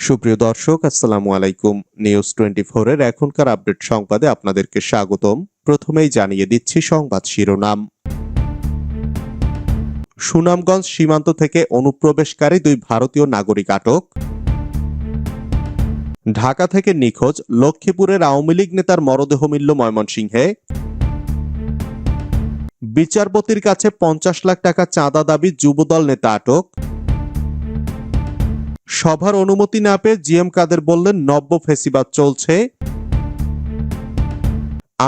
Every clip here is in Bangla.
সুপ্রিয় দর্শক, আসসালামু আলাইকুম। নিউজ টোয়েন্টি এর এখনকার আপডেট সংবাদে আপনাদেরকে স্বাগতম। প্রথমেই জানিয়ে দিচ্ছি সংবাদ শিরোনাম। সুনামগঞ্জ সীমান্ত থেকে অনুপ্রবেশকারী দুই ভারতীয় নাগরিক আটক। ঢাকা থেকে নিখোঁজ লক্ষ্মীপুরের আওয়ামী লীগ নেতার মরদেহ মিলল ময়মনসিংহে। বিচারপতির কাছে পঞ্চাশ লাখ টাকা চাঁদা দাবি যুবদল নেতা আটক। সভার অনুমতি না পেয়ে জিএম কাদের বললেন, নব্য ফেসিবাদ চলছে।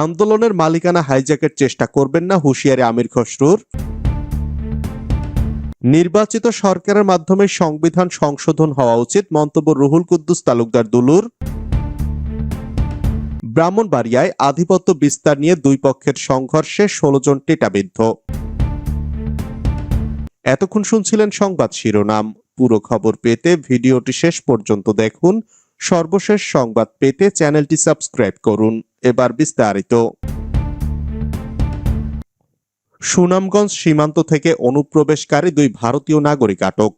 আন্দোলনের মালিকানা হাইজ্যাকের চেষ্টা করবেন না হুঁশিয়ারি আমির খসরুর। নির্বাচিত সরকারের মাধ্যমে সংবিধান সংশোধন হওয়া উচিত, মন্তব্য রুহুল কুদ্দুস তালুকদার দুলুর। ব্রাহ্মণবাড়িয়ায় আধিপত্য বিস্তার নিয়ে দুই পক্ষের সংঘর্ষে ষোলো জন টেটাবিদ্ধ। এতক্ষণ শুনছিলেন সংবাদ শিরোনাম। পুরো খবর পেতে ভিডিওটি শেষ পর্যন্ত দেখুন। সর্বশেষ সংবাদ পেতে চ্যানেলটি সাবস্ক্রাইব করুন। এবার বিস্তারিত। সুনামগঞ্জ সীমান্ত থেকে অনুপ্রবেশকারী দুই ভারতীয় নাগরিক আটক।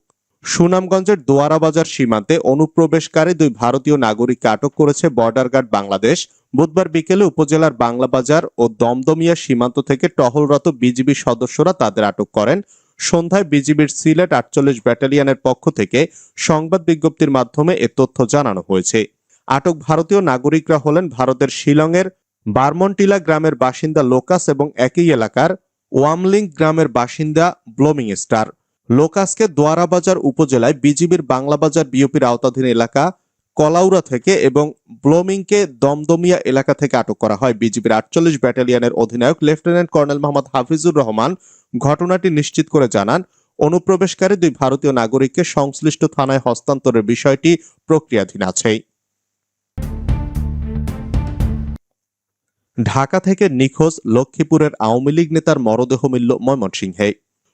সুনামগঞ্জের দোয়ারাবাজার সীমান্তে অনুপ্রবেশকারী দুই ভারতীয় নাগরিককে আটক করেছে বর্ডার গার্ড বাংলাদেশ। বুধবার বিকেলে উপজেলার বাংলাবাজার ও দমদমিয়া সীমান্ত থেকে টহলরত বিজিবি সদস্যরা তাদের আটক করেন। সন্ধ্যায় বিজিবির সিলেট আটচল্লিশ ব্যাটালিয়নের পক্ষ থেকে সংবাদ বিজ্ঞপ্তির মাধ্যমে এ তথ্য জানানো হয়েছে। আটক ভারতীয় নাগরিকরা হলেন ভারতের শিলংয়ের বারমন্টিলা গ্রামের বাসিন্দা লোকাস এবং একই এলাকার ওয়ামলিং গ্রামের বাসিন্দা ব্লোমিং স্টার। লোকাসকে দোয়ারাবাজার উপজেলায় বিজিবির বাংলাবাজার বিওপির আওতাধীন এলাকা কলাউরা থেকে এবং ব্লোমিংকে দমদমিয়া এলাকা থেকে আটক করা হয়। বিজিবির আটচল্লিশ ব্যাটালিয়নের অধিনায়ক লেফটেন্যান্ট কর্নেল মোহাম্মদ হাফিজুর রহমান ঘটনাটি নিশ্চিত করে জানান, অনুপ্রবেশকারী দুই ভারতীয় নাগরিককে সংশ্লিষ্ট থানায় হস্তান্তরের বিষয়টি প্রক্রিয়াধীন আছে। ঢাকা থেকে নিখোঁজ লক্ষ্মীপুরের আওয়ামী লীগ নেতার মরদেহ মিলল ময়মনসিংহে।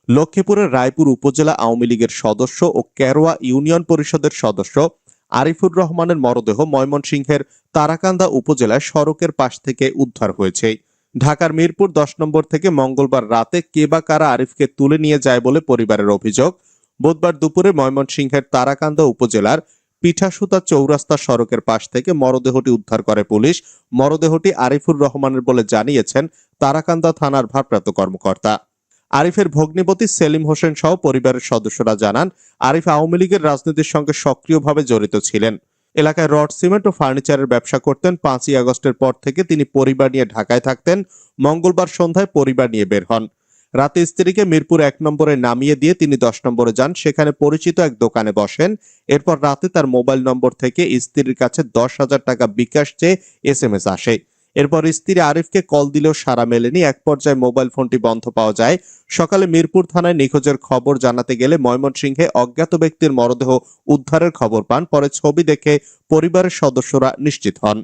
লক্ষ্মীপুরের রায়পুর উপজেলা আওয়ামী লীগের সদস্য ও কেরোয়া ইউনিয়ন পরিষদের সদস্য আরিফুর রহমানের মরদেহ ময়মনসিংহের তারাকান্দা উপজেলায় সড়কের পাশ থেকে উদ্ধার হয়েছে। ঢাকার মিরপুর দশ নম্বর থেকে মঙ্গলবার রাতে কে বা কারা আরিফকে তুলে নিয়ে যায় বলে পরিবারের অভিযোগ। বুধবার দুপুরে ময়মনসিংহের তারাকান্দা উপজেলার পিঠাসুতা চৌরাস্তা সড়কের পাশ থেকে মরদেহটি উদ্ধার করে পুলিশ। মরদেহটি আরিফুর রহমানের বলে জানিয়েছেন তারাকান্দা থানার ভারপ্রাপ্ত কর্মকর্তা। আরিফের ভগ্নিপতি সেলিম হোসেন সহ পরিবারের সদস্যরা জানান, আরিফ আওয়ামী লীগের রাজনীতির সঙ্গে সক্রিয়ভাবে জড়িত ছিলেন। এলাকায় রড, সিমেন্ট ও ফার্নিচারের ব্যবসা করতেন। পাঁচই আগস্টের পর থেকে তিনি পরিবার নিয়ে ঢাকায় থাকতেন। মঙ্গলবার সন্ধ্যায় পরিবার নিয়ে বের হন। রাতে স্ত্রীকে মিরপুর এক নম্বরে নামিয়ে দিয়ে তিনি দশ নম্বরে যান। সেখানে পরিচিত এক দোকানে বসেন। এরপর রাতে তার মোবাইল নম্বর থেকে স্ত্রীর কাছে দশ হাজার টাকা বিকাশ চেয়ে এস এম এস আসে। এরপর স্ত্রী আরিফকে কল দিলেও সারা মেলেনি। এক পর্যায়ে মোবাইল ফোনটি বন্ধ পাওয়া যায়। সকালে মিরপুর থানায় নিখোঁজের খবর জানাতে গেলে ময়মনসিংহে অজ্ঞাত ব্যক্তির মরদেহ উদ্ধারের খবর পান। পরে ছবি দেখে পরিবারের সদস্যরা নিশ্চিত হন।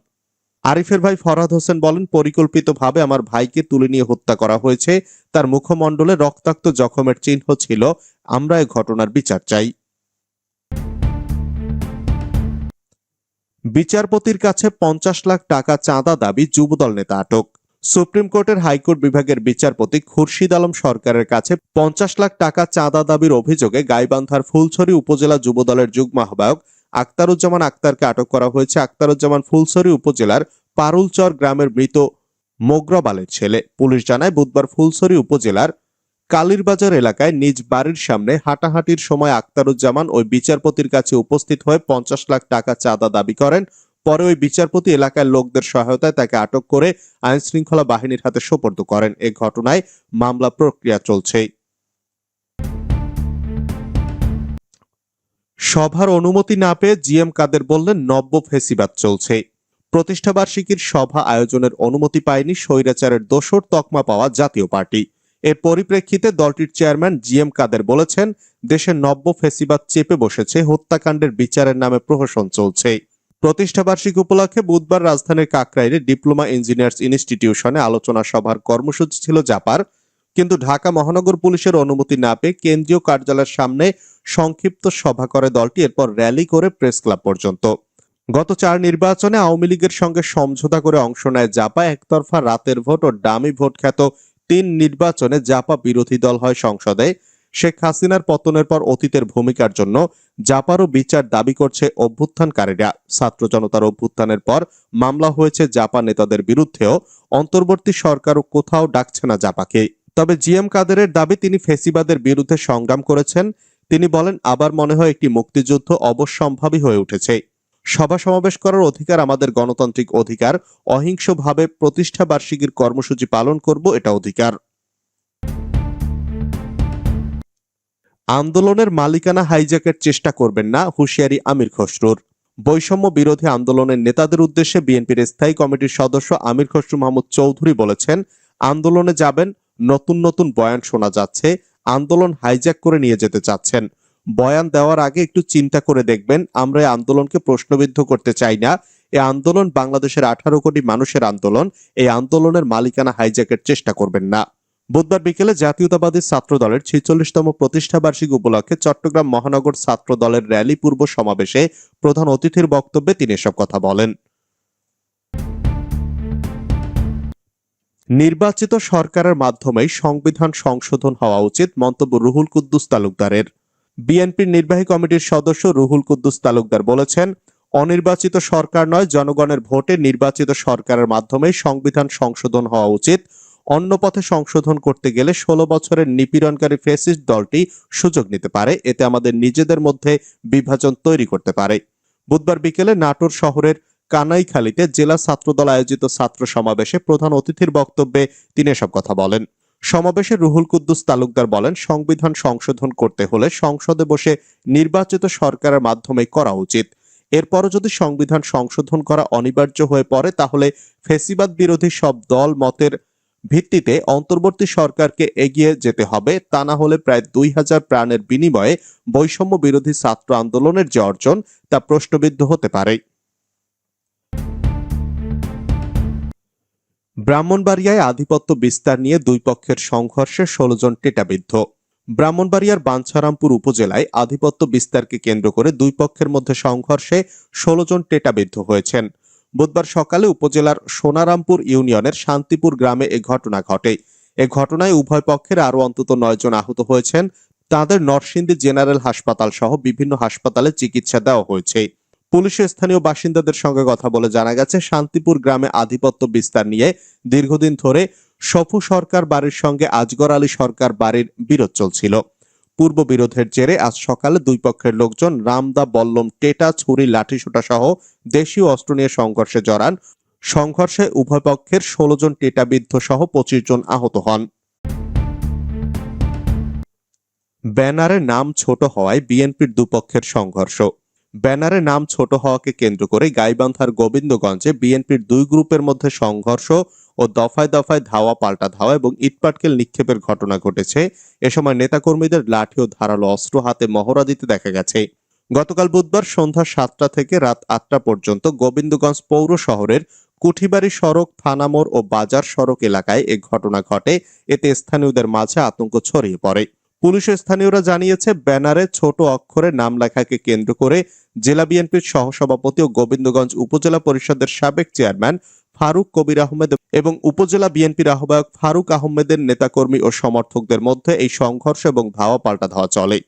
আরিফের ভাই ফরহাদ হোসেন বলেন, পরিকল্পিতভাবে আমার ভাইকে তুলে নিয়ে হত্যা করা হয়েছে। তার মুখমণ্ডলে রক্তাক্ত জখমের চিহ্ন ছিল। আমরা এ ঘটনার বিচার চাই। বিচারপতির কাছে পঞ্চাশ লাখ টাকা চাঁদা দাবি যুবদল নেতা আটক। সুপ্রিম কোর্টের হাইকোর্ট বিভাগের বিচারপতি খুরশিদ আলম সরকারের কাছে পঞ্চাশ লাখ টাকা চাঁদা দাবির অভিযোগে গাইবান্ধার ফুলছড়ি উপজেলা যুবদলের যুগ্ম আহ্বায়ক আক্তারুজ্জামান আক্তারকে আটক করা হয়েছে আক্তারুজ্জামান ফুলছড়ি উপজেলার পারুলচর গ্রামের মৃত মোগ্রবালের ছেলে। পুলিশ জানায়, বুধবার ফুলছড়ি উপজেলার কালীরবাজার এলাকায় নিজ বাড়ির সামনে হাঁটাহাঁটির সময় আক্তারুজ্জামান ওই বিচারপতির কাছে উপস্থিত হয়ে পঞ্চাশ লাখ টাকা চাঁদা দাবি করেন। পরে ওই বিচারপতি এলাকার লোকদের সহায়তায় তাকে আটক করে আইন শৃঙ্খলা বাহিনীর হাতে সোপর্দ করেন। এ ঘটনায় মামলা প্রক্রিয়া চলছে সভার অনুমতি না পেয়ে জিএম কাদের বললেন, নব্য ফেসিবাদ চলছে। প্রতিষ্ঠাবার্ষিকীর সভা আয়োজনের অনুমতি পায়নি, স্বৈরাচারের দোসর তকমা পাওয়া জাতীয় পার্টি। এর পরিপ্রেক্ষিতে দলটির চেয়ারম্যান জি এম কাদের বলেছেন দেশের নব্য ফেসিবাদ চেপে বসেছে, হত্যাকাণ্ডের বিচারের নামে প্রহসন চলছে। প্রতিষ্ঠাবার্ষিকী উপলক্ষে বুধবার রাজধানীর কাকরাইলে ডিপ্লোমা ইঞ্জিনিয়ার্স ইনস্টিটিউশনে আলোচনা সভার কর্মসূচি ছিল জাপার। কিন্তু ঢাকা মহানগর পুলিশের অনুমতি না পেয়ে কেন্দ্রীয় কার্যালয়ের সামনে সংক্ষিপ্ত সভা করে দলটি, এরপর র্যালি করে প্রেস ক্লাব পর্যন্ত। গত চার নির্বাচনে আওয়ামী লীগের সঙ্গে সমঝোতা করে অংশ নেয় জাপা। একতরফা রাতের ভোট ও ডামি ভোট খ্যাত তিন নির্বাচনে জাপা বিরোধী দল হয় সংসদে। শেখ হাসিনার পতনের পর অতীতের ভূমিকার জন্য জাপারও বিচার দাবি করছে অভ্যুত্থানকারীরা। ছাত্র জনতার অভ্যুত্থানের পর মামলা হয়েছে জাপান নেতাদের বিরুদ্ধেও। অন্তর্বর্তী সরকারও কোথাও ডাকছে না জাপাকে। তবে জিএম কাদেরের দাবি তিনি ফেসিবাদের বিরুদ্ধে সংগ্রাম করেছেন। তিনি বলেন, আবার মনে হয় একটি মুক্তিযুদ্ধ অবশ্যম্ভাবী হয়ে উঠেছে। সভা সমাবেশ করার অধিকার আমাদের গণতান্ত্রিক অধিকার। অহিংসভাবে প্রতিষ্ঠা বার্ষিকীর কর্মসূচি পালন করব এটা অধিকার। আন্দোলনের মালিকানা হাইজ্যাকের চেষ্টা করবেন না হুঁশিয়ারি আমির খসরুর। বৈষম্য বিরোধী আন্দোলনের নেতাদের উদ্দেশ্যে বিএনপির স্থায়ী কমিটির সদস্য আমির খসরু মাহমুদ চৌধুরী বলেছেন, আন্দোলনে যাবেন, নতুন নতুন বয়ান শোনা যাচ্ছে, আন্দোলন হাইজ্যাক করে নিয়ে যেতে চাচ্ছেন। বয়ান দেওয়ার আগে একটু চিন্তা করে দেখবেন, আমরা এই আন্দোলনকে প্রশ্নবিদ্ধ করতে চাই না। এই আন্দোলন বাংলাদেশের আঠারো কোটি মানুষের আন্দোলন, এই আন্দোলনের মালিকানা হাইজ্যাকের চেষ্টা করবেন না। বুধবার বিকেলে জাতীয়তাবাদী ছাত্র দলের ছেচল্লিশতম প্রতিষ্ঠা বার্ষিকী উপলক্ষে চট্টগ্রাম মহানগর ছাত্র দলের র্যালি পূর্ব সমাবেশে প্রধান অতিথির বক্তব্যে তিনি এসব কথা বলেন। নির্বাচিত সরকারের মাধ্যমেই সংবিধান সংশোধন হওয়া উচিত, মন্তব্য রুহুল কুদ্দুস তালুকদারের। বিএনপির নির্বাহী কমিটির সদস্য রুহুল কুদ্দুস তালুকদার বলেছেন, অনির্বাচিত সরকার নয়, জনগণের ভোটে নির্বাচিত সরকারের মাধ্যমেই সংবিধান সংশোধন হওয়া উচিত। অন্য পথে সংশোধন করতে গেলে ষোলো বছরের নিপীড়নকারী ফেসিস্ট দলটি সুযোগ নিতে পারে। এতে আমাদের নিজেদের মধ্যে বিভাজন তৈরি করতে পারে। বুধবার বিকেলে নাটোর শহরের কানাইখালীতে জেলা ছাত্রদল আয়োজিত ছাত্র সমাবেশে প্রধান অতিথির বক্তব্যে তিনি এসব কথা বলেন। সমাবেশে রুহুল কুদ্দুস তালুকদার বলেন, সংবিধান সংশোধন করতে হলে সংসদে বসে নির্বাচিত সরকারের মাধ্যমে করা উচিত। এরপরও যদি সংবিধান সংশোধন করা অনিবার্য হয়ে পড়ে, তাহলে ফেসিবাদ বিরোধী সব দল মতের ভিত্তিতে অন্তর্বর্তী সরকারকে এগিয়ে যেতে হবে। তা না হলে প্রায় দুই হাজার প্রাণের বিনিময়ে বৈষম্য বিরোধী ছাত্র আন্দোলনের যে অর্জন, তা প্রশ্নবিদ্ধ হতে পারে। ব্রাহ্মণবাড়িয়ায় আধিপত্য বিস্তার নিয়ে দুই পক্ষের সংঘর্ষে ষোলো জন টেটাবিদ্ধ। ব্রাহ্মণবাড়িয়ার বাঞ্ছারামপুর উপজেলায় আধিপত্য বিস্তারকে কেন্দ্র করে দুই পক্ষের মধ্যে সংঘর্ষে ষোলো জন টেটাবিদ্ধ হয়েছেন। বুধবার সকালে উপজেলার সোনারামপুর ইউনিয়নের শান্তিপুর গ্রামে এ ঘটনা ঘটে। এ ঘটনায় উভয় পক্ষের আরও অন্তত নয় জন আহত হয়েছেন। তাদের নরসিংদী জেনারেল হাসপাতাল সহ বিভিন্ন হাসপাতালে চিকিৎসা দেওয়া হয়েছে। পুলিশের স্থানীয় বাসিন্দাদের সঙ্গে কথা বলে জানা গেছে, শান্তিপুর গ্রামে আধিপত্য বিস্তার নিয়ে দীর্ঘদিন ধরে সফু সরকার বাড়ির সঙ্গে আজগর আলী সরকার বাড়ির বিরোধ চলছিল। পূর্ব বিরোধের জেরে আজ সকালে দুই পক্ষের লোকজন রামদা, বল্লম, টেটা, ছুরি, লাঠিসোঁটা সহ দেশীয় অস্ত্র নিয়ে সংঘর্ষে জড়ান। সংঘর্ষে উভয় পক্ষের ষোলো জন টেটাবিদ্ধ সহ পঁচিশ জন আহত হন। ব্যানারের নাম ছোট হওয়ায় বিএনপির দুপক্ষের সংঘর্ষ। ব্যানারে নাম ছোট হওয়াকে কেন্দ্র করে গাইবান্ধার গোবিন্দগঞ্জে বিএনপির দুই গ্রুপের মধ্যে সংঘর্ষ ও দফায় দফায় ধাওয়া, পাল্টা ধাওয়া এবং ইটপাটকেল নিক্ষেপের ঘটনা ঘটেছে। এ সময় নেতাকর্মীদের লাঠি ও ধারালো অস্ত্র হাতে মহড়া দিতে দেখা গেছে। গতকাল বুধবার সন্ধ্যা সাতটা থেকে রাত আটটা পর্যন্ত গোবিন্দগঞ্জ পৌর শহরের কুঠিবাড়ি সড়ক থানামোড় ও বাজার সড়ক এলাকায় এ ঘটনা ঘটে। এতে স্থানীয়দের মাঝে আতঙ্ক ছড়িয়ে পড়ে। পুলিশের স্থানীয়রা জানিয়েছে, ব্যানারে ছোট অক্ষরে নাম লেখাকে কেন্দ্র করে জেলা বিএনপির সহসভাপতি ও গোবিন্দগঞ্জ উপজেলা পরিষদের সাবেক চেয়ারম্যান ফারুক কবির আহমেদ এবং উপজেলা বিএনপির আহ্বায়ক ফারুক আহমেদের নেতাকর্মী ও সমর্থকদের মধ্যে এই সংঘর্ষ এবং ধাওয়া পাল্টা ধাওয়া চলে।